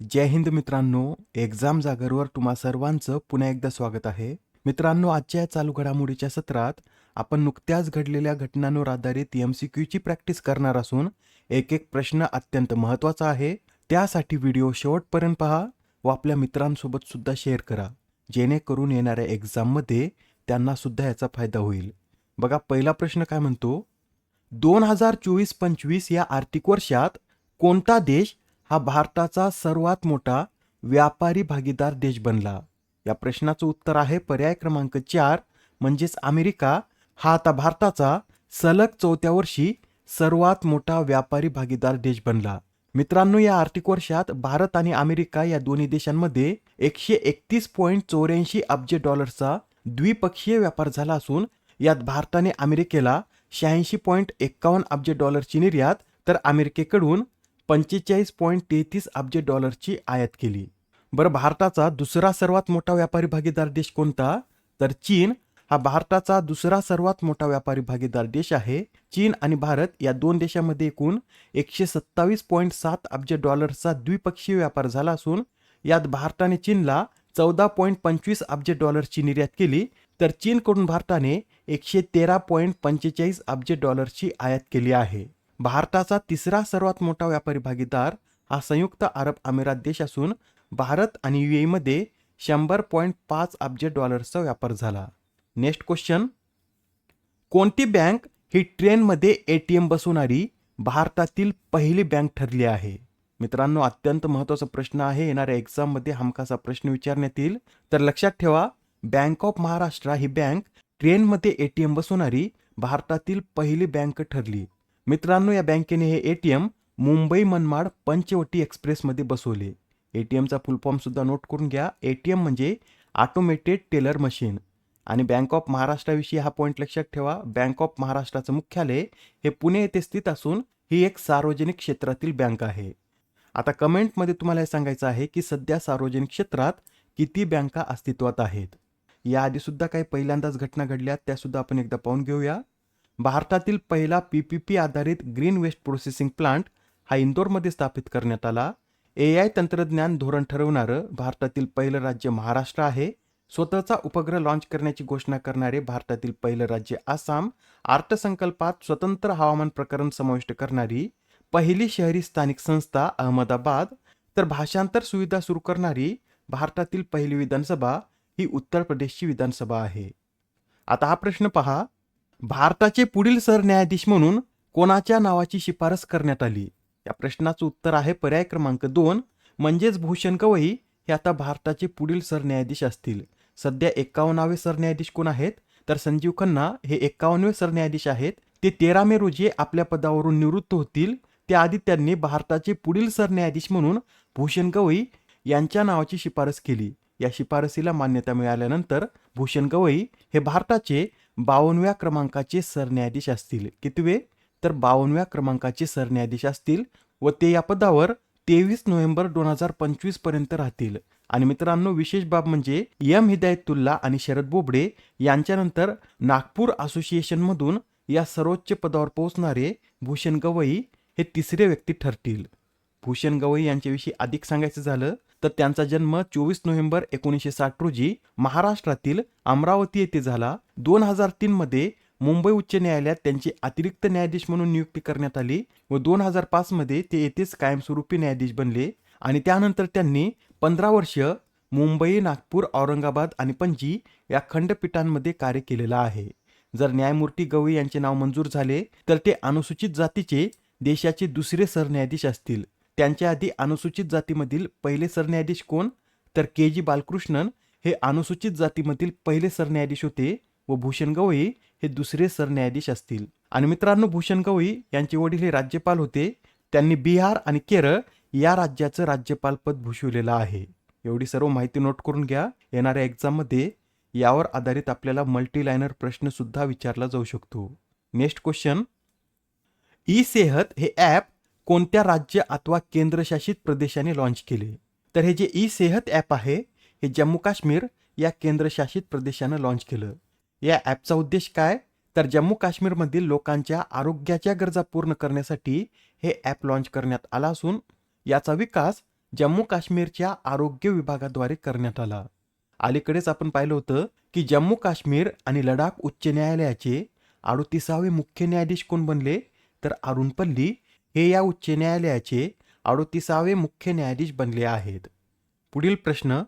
जय हिंद मित्रांनो एक्झाम जागरवर तुम्हा सर्वांचं पुन्हा एकदा स्वागत आहे. मित्रांनो आजच्या या चालू घडामोडीच्या सत्रात आपण नुकत्याच घडलेल्या घटनांवर आधारित एम सी क्यूची प्रॅक्टिस करणार असून एक एक प्रश्न अत्यंत महत्त्वाचा आहे. त्यासाठी व्हिडिओ शेवटपर्यंत पहा व आपल्या मित्रांसोबत सुद्धा शेअर करा. जेणेकरून येणाऱ्या एक्झाममध्ये त्यांना सुद्धा याचा फायदा होईल. बघा पहिला प्रश्न काय म्हणतो? दोन हजार चोवीस पंचवीस या आर्थिक वर्षात कोणता देश हा भारताचा सर्वात मोठा व्यापारी भागीदार देश बनला. या प्रश्नाचं उत्तर आहे पर्याय क्रमांक चार म्हणजेच अमेरिका. हा आता भारताचा सलग चौथ्या वर्षी सर्वात मोठा व्यापारी भागीदार देश बनला. मित्रांनो या आर्थिक वर्षात भारत आणि अमेरिका या दोन्ही देशांमध्ये एकशे एकतीस पॉईंट चौऱ्याऐंशी अब्ज डॉलर्सचा द्विपक्षीय व्यापार झाला असून यात भारताने अमेरिकेला शहाऐंशी पॉईंट एक्कावन्न अब्ज डॉलरची निर्यात तर अमेरिकेकडून पंचेचाळीस पॉईंट तेहतीस अब्ज डॉलरची आयात केली. बरं भारताचा दुसरा सर्वात मोठा व्यापारी भागीदार देश कोणता? तर चीन. हा भारताचा दुसरा सर्वात मोठा व्यापारी भागीदार देश आहे. चीन आणि भारत या दोन देशांमध्ये एकूण एकशे सत्तावीस पॉईंट सात अब्ज डॉलर्सचा द्विपक्षीय व्यापार झाला असून यात भारताने चीनला चौदा पॉईंट पंचवीस अब्ज डॉलरची निर्यात केली. तर चीनकडून भारताने एकशे तेरा पॉईंट पंचेचाळीस अब्ज डॉलरची आयात केली आहे. भारताचा तिसरा सर्वात मोठा व्यापारी भागीदार हा संयुक्त अरब अमिरात देश असून भारत आणि यू एमध्ये शंभर पॉईंट पाच अब्ज डॉलर्सचा व्यापार झाला. Next question. कोणती बँक ही ट्रेनमध्ये ए टी एम बसवणारी भारतातील पहिली बँक ठरली आहे? मित्रांनो अत्यंत महत्त्वाचा प्रश्न आहे. येणाऱ्या एक्झाममध्ये हमखासा प्रश्न विचारण्यात येईल. तर लक्षात ठेवा बँक ऑफ महाराष्ट्र ही बँक ट्रेनमध्ये ए टी एम बसवणारी भारतातील पहिली बँक ठरली. मित्रांनो या बँकेने हे A T M Mumbai Manmad Panchavati एक्सप्रेसमध्ये बसवले. ए टी एमचा फुलफॉर्मसुद्धा नोट करून घ्या. ए टी एम म्हणजे ऑटोमेटेड टेलर मशीन आणि बँक ऑफ महाराष्ट्राविषयी हा पॉईंट लक्षात ठेवा. बँक ऑफ महाराष्ट्राचं मुख्यालय हे पुणे येथे स्थित असून ही एक सार्वजनिक क्षेत्रातील बँक आहे. आता कमेंटमध्ये तुम्हाला हे सांगायचं आहे की सध्या सार्वजनिक क्षेत्रात किती बँका अस्तित्वात आहेत. याआधीसुद्धा काही पहिल्यांदाच घटना घडल्या त्यासुद्धा आपण एकदा पाहून घेऊया. भारतातील पहिला पी पी पी आधारित ग्रीन वेस्ट प्रोसेसिंग प्लांट हा इंदोरमध्ये स्थापित करण्यात आला. ए आय तंत्रज्ञान धोरण ठरवणारं भारतातील पहिलं राज्य महाराष्ट्र आहे. स्वतःचा उपग्रह लॉन्च करण्याची घोषणा करणारे भारतातील पहिलं राज्य आसाम. अर्थसंकल्पात स्वतंत्र हवामान प्रकरण समाविष्ट करणारी पहिली शहरी स्थानिक संस्था अहमदाबाद. तर भाषांतर सुविधा सुरू करणारी भारतातील पहिली विधानसभा ही उत्तर प्रदेशची विधानसभा आहे. आता हा प्रश्न पहा. भारताचे पुढील सरन्यायाधीश म्हणून कोणाच्या नावाची शिफारस करण्यात आली? या प्रश्नाचं उत्तर आहे पर्याय क्रमांक दोन म्हणजेच भूषण गवई हे आता भारताचे पुढील सरन्यायाधीश असतील. सध्या एक्कावन्नावे सरन्यायाधीश कोण आहेत? तर संजीव खन्ना हे एक्कावन्नवे सरन्यायाधीश आहेत. ते तेरा मे रोजी आपल्या पदावरून निवृत्त होतील. त्याआधी त्यांनी भारताचे पुढील सरन्यायाधीश म्हणून भूषण गवई यांच्या नावाची शिफारस केली. या शिफारसीला मान्यता मिळाल्यानंतर भूषण गवई हे भारताचे बावनव्या क्रमांकाचे सरन्यायाधीश असतील. कितवे? तर बावनव्या क्रमांकाचे सरन्यायाधीश असतील व ते या पदावर तेवीस नोव्हेंबर दोन हजार पंचवीसपर्यंत राहतील. आणि मित्रांनो विशेष बाब म्हणजे एम हिदायतुल्ला आणि शरद बोबडे यांच्यानंतर नागपूर असोसिएशनमधून या सर्वोच्च पदावर पोहोचणारे भूषण गवई हे तिसरे व्यक्ती ठरतील. भूषण गवई यांच्याविषयी अधिक सांगायचं झालं तर त्यांचा जन्म चोवीस नोव्हेंबर एकोणीसशे साठ रोजी महाराष्ट्रातील अमरावती येथे झाला. दोन हजार तीन मध्ये मुंबई उच्च न्यायालयात त्यांची अतिरिक्त न्यायाधीश म्हणून नियुक्ती करण्यात आली व दोन हजार पाच मध्ये ते येथेच कायमस्वरूपी न्यायाधीश बनले आणि त्यानंतर त्यांनी पंधरा वर्ष मुंबई नागपूर औरंगाबाद आणि पणजी या खंडपीठांमध्ये कार्य केलेलं आहे. जर न्यायमूर्ती गवई यांचे नाव मंजूर झाले तर ते अनुसूचित जातीचे देशाचे दुसरे सरन्यायाधीश असतील. त्यांच्या आधी अनुसूचित जातीमधील पहिले सरन्यायाधीश कोण? तर के जी बालकृष्णन हे अनुसूचित जातीमधील पहिले सरन्यायाधीश होते व भूषण गवई हे दुसरे सरन्यायाधीश असतील. आणि मित्रांनो भूषण गवई यांचे वडील हे राज्यपाल होते. त्यांनी बिहार आणि केरळ या राज्याचं राज्यपाल पद भूषविलेलं आहे. एवढी सर्व माहिती नोट करून घ्या. येणाऱ्या एक्झाममध्ये यावर आधारित आपल्याला मल्टीलायनर प्रश्न सुद्धा विचारला जाऊ शकतो. नेक्स्ट क्वेश्चन ई सेहत हे ॲप कोणत्या राज्य अथवा केंद्रशासित प्रदेशाने लॉन्च केले? तर हे जे ई सेहत ॲप आहे हे जम्मू काश्मीर या केंद्रशासित प्रदेशानं लॉन्च केलं. या ॲपचा उद्देश काय? तर जम्मू काश्मीरमधील लोकांच्या आरोग्याच्या गरजा पूर्ण करण्यासाठी हे ॲप लॉन्च करण्यात आला असून याचा विकास जम्मू काश्मीरच्या आरोग्य विभागाद्वारे करण्यात आला. अलीकडेच आपण पाहिलं होतं की जम्मू काश्मीर आणि लडाख उच्च न्यायालयाचे अडुतीसावे मुख्य न्यायाधीश कोण बनले? तर अरुणपल्ली हे या उच्च न्यायालयाचे अडोतीसावे मुख्य न्यायाधीश बनले आहेत. पुढील प्रश्न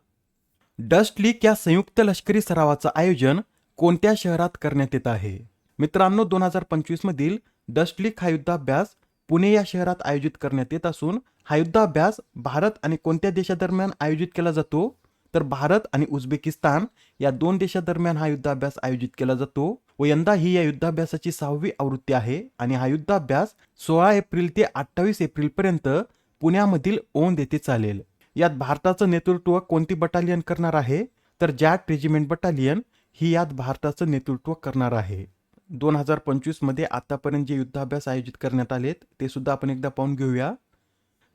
डस्ट लीग या संयुक्त लष्करी सरावाचं आयोजन कोणत्या शहरात करण्यात येत आहे? मित्रांनो दोन हजार पंचवीस मधील डस्ट लीग हा युद्धाभ्यास पुणे या शहरात आयोजित करण्यात येत असून हा युद्धाभ्यास भारत आणि कोणत्या देशादरम्यान आयोजित केला जातो? तर भारत आणि उझबेकिस्तान या दोन देशादरम्यान हा युद्धाभ्यास आयोजित केला जातो. व यंदा ही या युद्धाभ्यासाची सहावी आवृत्ती आहे आणि हा युद्धाभ्यास सोळा एप्रिल ते अठ्ठावीस एप्रिल पर्यंत पुण्यामधील ओंद येथे चालेल. यात भारताचं नेतृत्व कोणती बटालियन करणार आहे? तर जॅट रेजिमेंट बटालियन ही यात भारताचं नेतृत्व करणार आहे. दोन हजार पंचवीसमध्ये आतापर्यंत जे युद्धाभ्यास आयोजित करण्यात आलेत ते सुद्धा आपण एकदा पाहून घेऊया.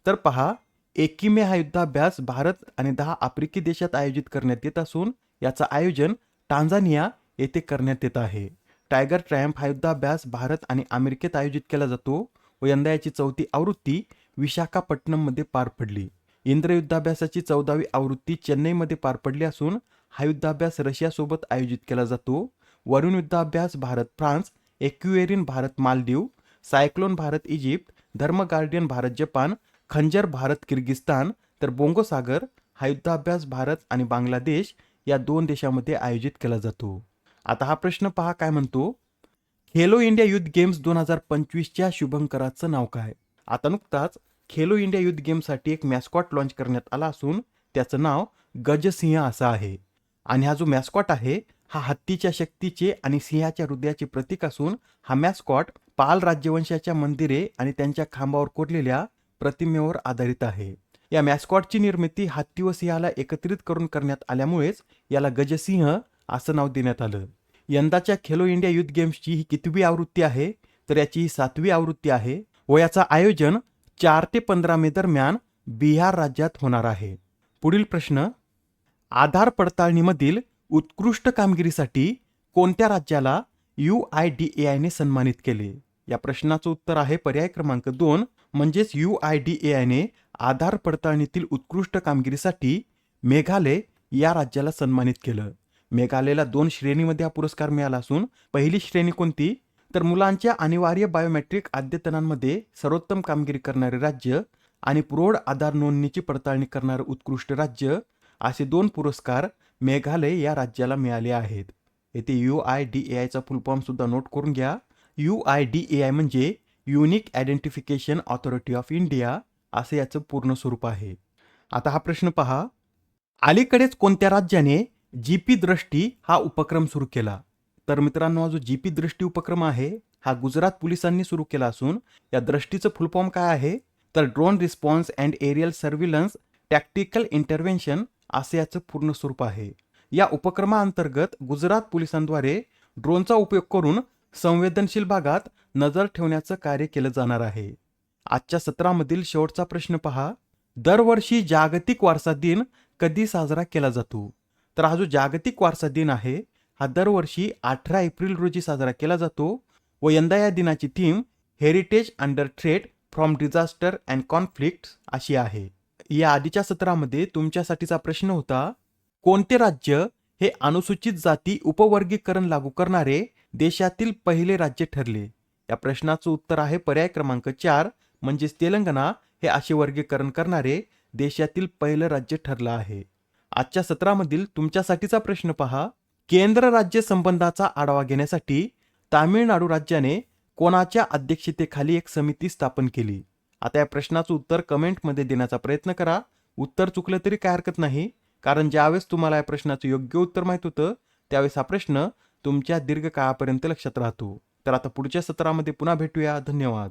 तर पहा एकीमे हा युद्धाभ्यास भारत आणि दहा आफ्रिकी देशात आयोजित करण्यात येत असून याचं आयोजन टांझानिया येथे करण्यात येत आहे. टायगर ट्रॅम्प हा युद्धाभ्यास भारत आणि अमेरिकेत आयोजित केला जातो व यंदा याची चौथी आवृत्ती विशाखापट्टणममध्ये पार पडली. इंद्र युद्धाभ्यासाची चौदावी आवृत्ती चेन्नईमध्ये पार पडली असून हा युद्धाभ्यास रशियासोबत आयोजित केला जातो. वरुण युद्धाभ्यास Bharat France Ekuverin Bharat Maldives cyclone Bharat Egypt Dharma guardian Bharat Japan Khanjar Bharat Kyrgyzstan तर बोंगोसागर हा युद्धाभ्यास भारत आणि बांगलादेश या दोन देशामध्ये आयोजित केला जातो. आता हा प्रश्न पहा काय म्हणतो. खेलो इंडिया युथ गेम्स दोन हजार पंचवीसच्या शुभंकराचं नाव काय? आता नुकताच खेलो इंडिया युथ गेमसाठी एक मॅस्कॉट लॉन्च करण्यात आला असून त्याचं नाव गजसिंह असं आहे. आणि हा जो मॅस्कॉट आहे हा हत्तीच्या शक्तीचे आणि सिंहाच्या हृदयाचे प्रतीक असून हा मॅस्कॉट पाल राजवंशाच्या मंदिरे आणि त्यांच्या खांबावर कोरलेल्या प्रतिमेवर आधारित आहे. या मॅस्कॉटची निर्मिती हत्ती व सिंहाला एकत्रित करून करण्यात आल्यामुळेच याला गजसिंह असं नाव देण्यात आलं. यंदाच्या खेलो इंडिया युथ गेम्सची ही कितवी आवृत्ती आहे? तर याची ही सातवी आवृत्ती आहे व याचं आयोजन चार ते पंधरा मे दरम्यान बिहार राज्यात होणार आहे. पुढील प्रश्न आधार पडताळणीमधील उत्कृष्ट कामगिरीसाठी कोणत्या राज्याला यू आय डी ए आयने सन्मानित केले? या प्रश्नाचं उत्तर आहे पर्याय क्रमांक दोन म्हणजेच यू आय डी ए आयने आधार पडताळणीतील उत्कृष्ट कामगिरीसाठी मेघालय या राज्याला सन्मानित केलं. मेघालयला दोन श्रेणीमध्ये हा पुरस्कार मिळाला असून पहिली श्रेणी कोणती? तर मुलांच्या अनिवार्य बायोमेट्रिक अद्यतनांमध्ये सर्वोत्तम कामगिरी करणारे राज्य आणि प्रौढ आधार नोंदणीची पडताळणी करणारे उत्कृष्ट राज्य असे दोन पुरस्कार मेघालय या राज्याला मिळाले आहेत. येथे यू आय डी ए आयचा फुलफॉर्म सुद्धा नोट करून घ्या. U I D A I म्हणजे unique identification authority of India असे याचं पूर्ण स्वरूप आहे. आता हा प्रश्न पहा. अलीकडेच कोणत्या राज्याने जीपी दृष्टी हा उपक्रम सुरू केला. तर मित्रांनो हा जो जीपी दृष्टी उपक्रम आहे हा गुजरात पोलिसांनी सुरू केला असून या दृष्टीचं फुलफॉर्म काय आहे? तर drone response and aerial surveillance tactical intervention असे याचं पूर्ण स्वरूप आहे. या उपक्रमाअंतर्गत गुजरात पोलिसांद्वारे ड्रोनचा उपयोग करून संवेदनशील भागात नजर ठेवण्याचं कार्य केलं जाणार आहे. आजच्या सत्रामधील शेवटचा प्रश्न पहा. दरवर्षी जागतिक वारसा दिन कधी साजरा केला जातो? तर हा जो जागतिक वारसा दिन आहे हा दरवर्षी अठरा एप्रिल रोजी साजरा केला जातो व यंदा या दिनाची theme heritage under threat from disaster and conflict अशी आहे. या आधीच्या सत्रामध्ये तुमच्यासाठीचा प्रश्न होता कोणते राज्य हे अनुसूचित जाती उपवर्गीकरण लागू करणारे देशातील पहिले राज्य ठरले? या प्रश्नाचं उत्तर आहे पर्याय क्रमांक चार म्हणजेच तेलंगणा हे असे वर्गीकरण करणारे देशातील पहिलं राज्य ठरलं आहे. आजच्या सत्रामधील तुमच्यासाठीचा प्रश्न पहा. केंद्र राज्य संबंधाचा आढावा घेण्यासाठी तामिळनाडू राज्याने कोणाच्या अध्यक्षतेखाली एक समिती स्थापन केली? आता या प्रश्नाचं उत्तर कमेंटमध्ये देण्याचा प्रयत्न करा. उत्तर चुकलं तरी काय हरकत नाही. कारण ज्यावेळेस तुम्हाला या प्रश्नाचं योग्य उत्तर माहीत होतं त्यावेळेस हा प्रश्न तुमच्या दीर्घकाळापर्यंत लक्षात राहतो. तर आता पुढच्या सत्रामध्ये पुन्हा भेटूया. धन्यवाद.